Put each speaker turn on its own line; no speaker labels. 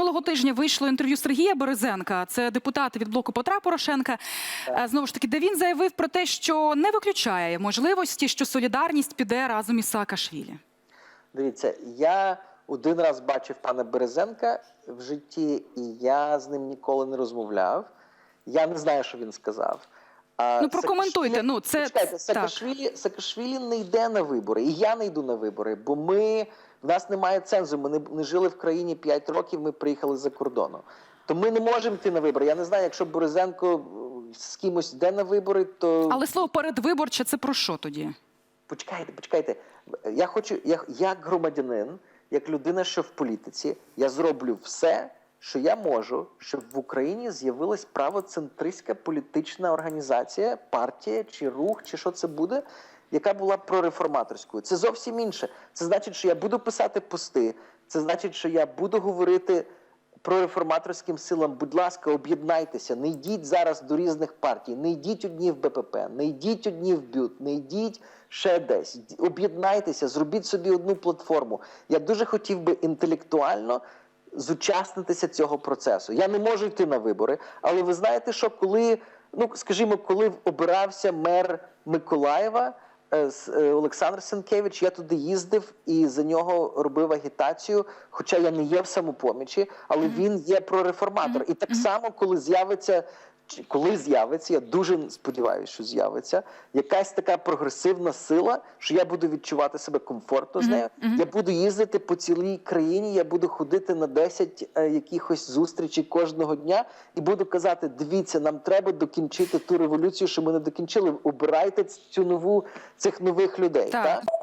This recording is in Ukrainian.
Минулого тижня вийшло інтерв'ю Сергія Березенка, це депутат від блоку Петра Порошенка. Е, Знову ж таки, де він заявив про те, що не виключає можливості, що солідарність піде разом із Саакашвілі.
Дивіться, я один раз бачив пана Березенка в житті, і я з ним ніколи не розмовляв. Я не знаю, що він сказав.
Ну, прокоментуйте,
Саакашвілі-
ну, це-
Почекайте,
так.
Саакашвілі, Саакашвілі не йде на вибори, і я не йду на вибори, бо ми в нас немає цензу. Ми не, не жили в країні 5 років. Ми приїхали за кордону. То ми не можемо йти на вибори. Я не знаю, якщо Березенко е, з кимось йде на вибори, то
Але слово передвиборче це про що тоді?
Почекайте, почекайте. Я хочу, я, як громадянин, як людина, що в політиці, я зроблю все, що я можу, щоб в Україні з'явилась правоцентристська політична організація, партія чи рух, чи що це буде, яка була прореформаторською. Це зовсім інше. Це значить, що я буду писати пости. Це значить, що я буду говорити про реформаторським силам, будь ласка, об'єднайтеся, не йдіть зараз до різних партій, не йдіть одні в БПП, не йдіть одні в БЮТ, не йдіть ще десь. Об'єднайтеся, зробіть собі одну платформу. Я дуже хотів би інтелектуально зучаснитися цього процесу. Я не можу йти на вибори, але ви знаєте, що коли, ну скажімо, коли обирався мер Миколаєва. Е, е, Олександр Сенкевич, я туди їздив і за нього робив агітацію. Хоча я не є в самопомічі, але він є прореформатор. І так само, коли з'явиться, коли з'явиться, я дуже сподіваюся, що з'явиться якась така прогресивна сила, що я буду відчувати себе комфортно з нею. Я буду їздити по цілій країні, я буду ходити на 10 е, якихось зустрічей кожного дня і буду казати: дивіться, нам треба докінчити ту революцію, що ми не докінчили. Обирайте цю нову цих нових людей.
Так.
так?